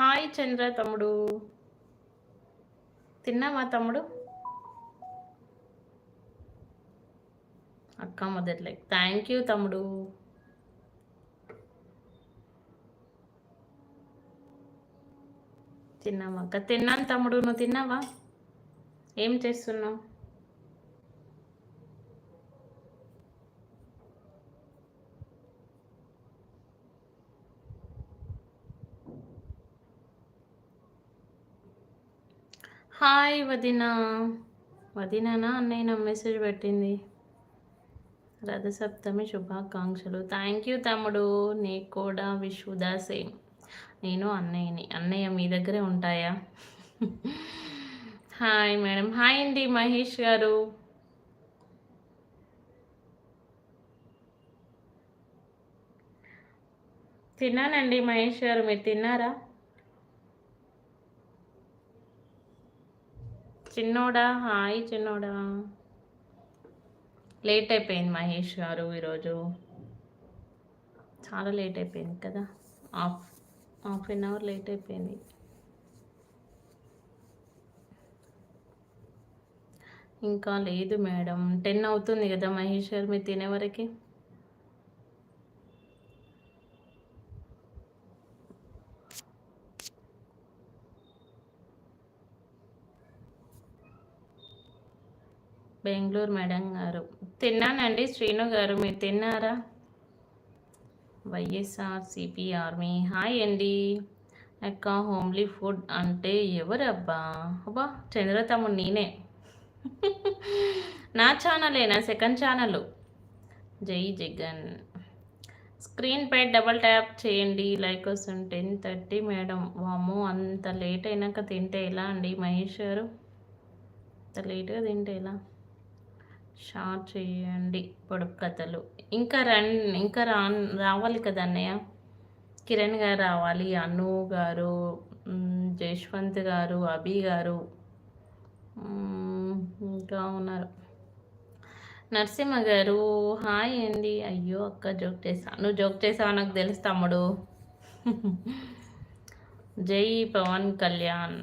Hi చంద్ర తమ్ముడు. తిన్నావా తమ్ముడు? అక్క మొదట్లే థ్యాంక్ యూ తమ్ముడు. తిన్నావా అక్క? తిన్నాను తమ్ముడు నువ్వు తిన్నావా? ఏం చేస్తున్నావు? హాయ్ వదిన. వదినానా అన్నయ్య నా మెసేజ్ పెట్టింది. రథసప్తమి శుభాకాంక్షలు. థ్యాంక్ యూ తమ్ముడు. నీకు కూడా విష్ సేమ్ నేను అన్నయ్యని. అన్నయ్య మీ దగ్గరే ఉంటాయా? హాయ్ మేడం హాయ్ అండి మహేష్ గారు. తిన్నానండి మహేష్ గారు. మీరు తిన్నారా? చిన్నోడా? హాయ్ చిన్నోడా. లేట్ అయిపోయింది మహేష్ గారు ఈరోజు. చాలా లేట్ అయిపోయింది కదా. Half half an hour late అయిపోయింది. ఇంకా లేదు మేడం. టెన్ అవుతుంది కదా మహేష్ గారు మీరు తినే వరకు? బెంగళూరు మేడం గారు. తిన్నానండి. శ్రీను గారు మీరు తిన్నారా? YSR CP army. హాయ్ అండి. అక్క హోమ్లీ ఫుడ్ అంటే ఎవరబ్బా? అబ్బా చంద్రతమ్ముడు నేనే. నా ఛానలే నా సెకండ్ ఛానల్. జై జగన్. స్క్రీన్ పై డబల్ ట్యాప్ చేయండి. లైక్ వస్తుంది. Ten thirty madam. వాము అంత లేట్ అయినాక తింటే ఎలా అండి? మహేష్ గారు అంత లేట్గా తింటే ఎలా? షార్ట్ చేయండి పొడుపు కథలు. ఇంకా రన్ ఇంకా రా రావాలి కదా అన్నయ్య? కిరణ్ గారు రావాలి అను గారు జశ్వంత్ గారు అభి గారు ఇంకా ఉన్నారు. నరసింహ గారు హాయ్ అండి. అయ్యో అక్క జోక్ చేసా. నువ్వు జోక్ చేసావు నాకు తెలుసు తమ్ముడు. జై పవన్ కళ్యాణ్.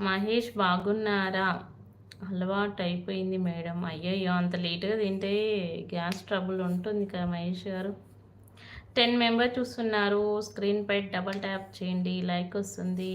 మహేష్ బాగున్నారా? అలవాటు అయిపోయింది మేడం. అయ్యయ్యో అంత లేట్గా తింటే గ్యాస్ ట్రబుల్ ఉంటుంది కదా మహేష్ గారు. టెన్ మెంబర్ చూస్తున్నారు. స్క్రీన్ పై డబల్ ట్యాప్ చేయండి. లైక్ వస్తుంది.